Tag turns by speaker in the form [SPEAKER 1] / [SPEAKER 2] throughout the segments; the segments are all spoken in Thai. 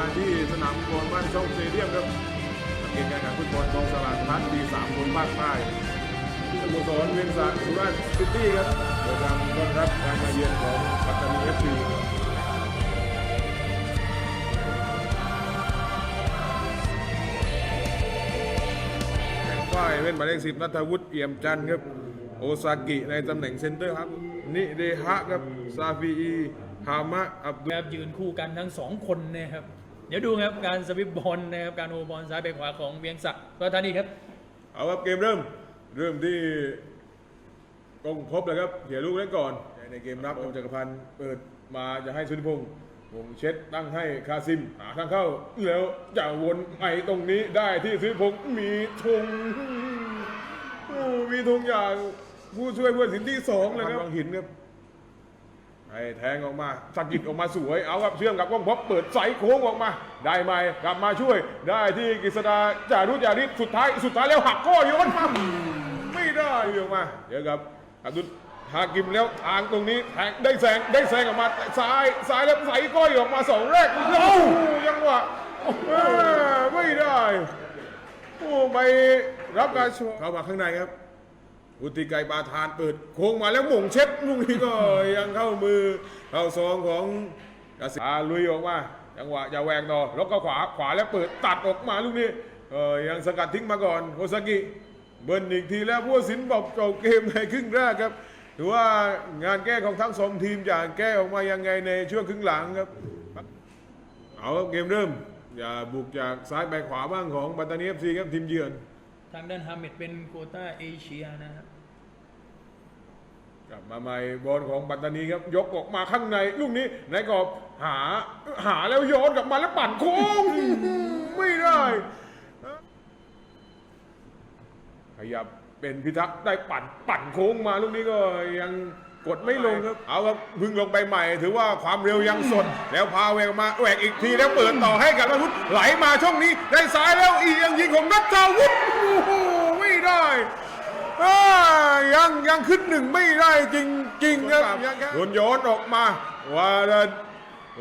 [SPEAKER 1] มาที่สนามบอลบ้านช่องสเตเดียมครับเกมการแข่งขันฟุตบอลกองสลากพัดปีสามคนภาคใต้สโมสรเวียงสะสุราษฎร์ซิตี้ครับโดยการต้อนรับการมาเยือนของปัตตานีเอฟซีแข่งฝ้ายเป็นหมายเลขสิบนัทวุฒิเอี่ยมจันทร์ครับโอซากิในตำแหน่งเซนเตอร์ครับนิเดฮะครับซาฟีอีฮามะอับดุล
[SPEAKER 2] ยืนคู่กันทั้งสองคนนะครับ เดี๋ยวดูครับการสวิปบอลนะครับการโอบอลซ้ายไปขวาของเวียงศักดิ์ก็ท่านี้ครับ
[SPEAKER 1] เอาครับเกมเริ่ม เริ่มที่กองพบเลยครับเขียลูกเล่นก่อน ในเกมรับองจักรพันธ์เปิดมาจะให้สุนิพงศ์วงเช็ดตั้งให้คาซิมหาทางเข้า แล้วจะวนไปตรงนี้ได้ที่สุนิพงศ์มีธงโอ้มีธงอย่างผู้ช่วยผู้ตัดสินที่สองเลยครับวังหินครับ ให้แทงออกมาสกิดออกมาสวยเอาครับเชื่อมกับกล้องพบเปิดใสโค้งออกมา ได้ไหมกลับมาช่วย ได้ที่กฤษดาจารุจาริศสุดท้ายสุดท้ายแล้วหักข้อโยนมาไม่ได้ออกมาเดี๋ยวครับอับดุลฮากิมแล้วทางตรงนี้แทงได้แซงได้แซงออกมาซ้ายซ้ายแล้วใสก้อยออกมาสองแรกโอ้ยังวะไม่ได้โอ้ไปรับการชวเข้ามาข้างในครับ อุติไกปาทานเปิดโค้งมาแล้วหม่งเช็ดลูกนี้ก็ยังเข้ามือเข้าซองของกสิอาลุยออกมาจังหวะอย่าแหวกต่อแล้วก็ขวาขวาแล้วเปิดตัดออกมาลูกนี้เออยังสกัดทิ้งมาก่อนโอซากิเบิ้ลอีกทีแล้วผู้ตัดสินบอกจบเกมในครึ่งแรกครับถือว่างานแก้ของทั้งสองทีมจะแก้ออกมายังไงในช่วงครึ่งหลังครับเอาเกมเริ่มอย่าบุกจากซ้ายไปขวาบ้างของปัตตานีเอฟซีครับทีมเยือน
[SPEAKER 2] ทางด้านฮามิดเป็นโคต้าเอเชียนะครับ
[SPEAKER 1] กลับมาใหม่บอลของปัตตานีครับ ยกออกมาข้างในลูกนี้ในกอบหาหาแล้วโยนกลับมาแล้วปั่นโค้งไม่ได้ขยับเป็นพิทักษ์ได้ปั่นปั่นโค้งมาลูกนี้ก็ยัง กดไม่ลงครับ เอาครับพึ่งลงไปใหม่ ถือว่าความเร็วยังสด แล้วพาแหวกมาแหวกอีกทีแล้วเปิดต่อให้กับนัทวุฒิไหลมาช่องนี้ได้ซ้ายแล้วอีกยังยิงของนัทวุฒิโอ้โหไม่ได้อ่ายังยังขึ้นหนึ่งไม่ได้จริงจริงๆครับโดนโยนออกมาวาริด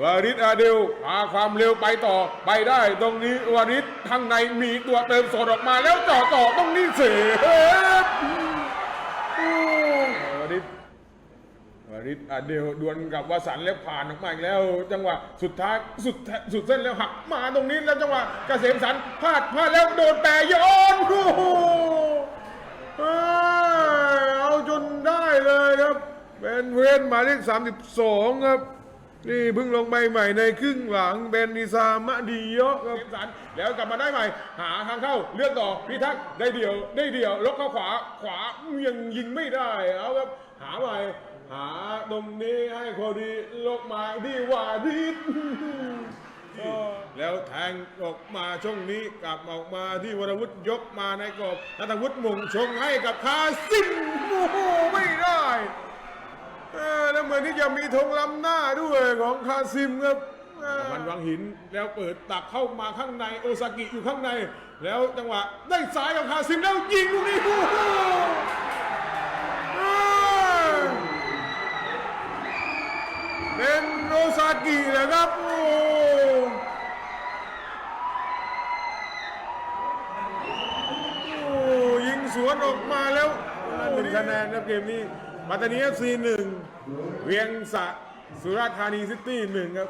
[SPEAKER 1] วาริดอาเดลพาความเร็วไปต่อไปได้ตรงนี้วาริดข้างในมีตัวเติมสดออกมาแล้วจ่อต่อตรงนี้เสียบโอ้วาริดวา ริดอาเดลดวลกับวสันต์แล้วผ่านออกมาอีกแล้ว จังหวะสุดท้ายสุดสุดเส้นแล้วหักมาตรงนี้แล้วจังหวะเกษมสันต์พลาดพลาดแล้วโดนแต่โยนโอ้โหเอ้ยเอาจนได้เลยครับเป็นเวนหมายเลข32 ครับนี่เพิ่งลงไปใหม่ในครึ่งหลังเป็นนิซามะดีเยอะครับสันแล้วกลับมาได้ใหม่ หาทางเข้าเลือกต่อพิทักษ์ได้เดี่ยวได้เดี่ยวลกเข้าขวาขวายังยิงไม่ได้เอาครับหาใหม่ หาตรงนี้ให้โคดีลกมาดีว่าดิดแล้วแทงออกมาช่วงนี้กลับออกมาที่วรวุฒิยกมาในกรอบนัทวุฒิมุงชงให้กับคาซิมโอ้โหไม่ได้แล้วเหมือนที่จะมีธงล้ำหน้าด้วยของคาซิมครับมันวางหินแล้วเปิดตักเข้ามาข้างในโอซากิอยู่ข้างใน แล้วจังหวะได้ซ้ายของคาซิมแล้วยิงลูกนี้ กมาแล้วหนึ่งคะแนนครับเกมนี้ปัตตานีเอฟซีหนึ่งเวียงสะสุราษฎร์ธานีซิตี้หนึ่งครับ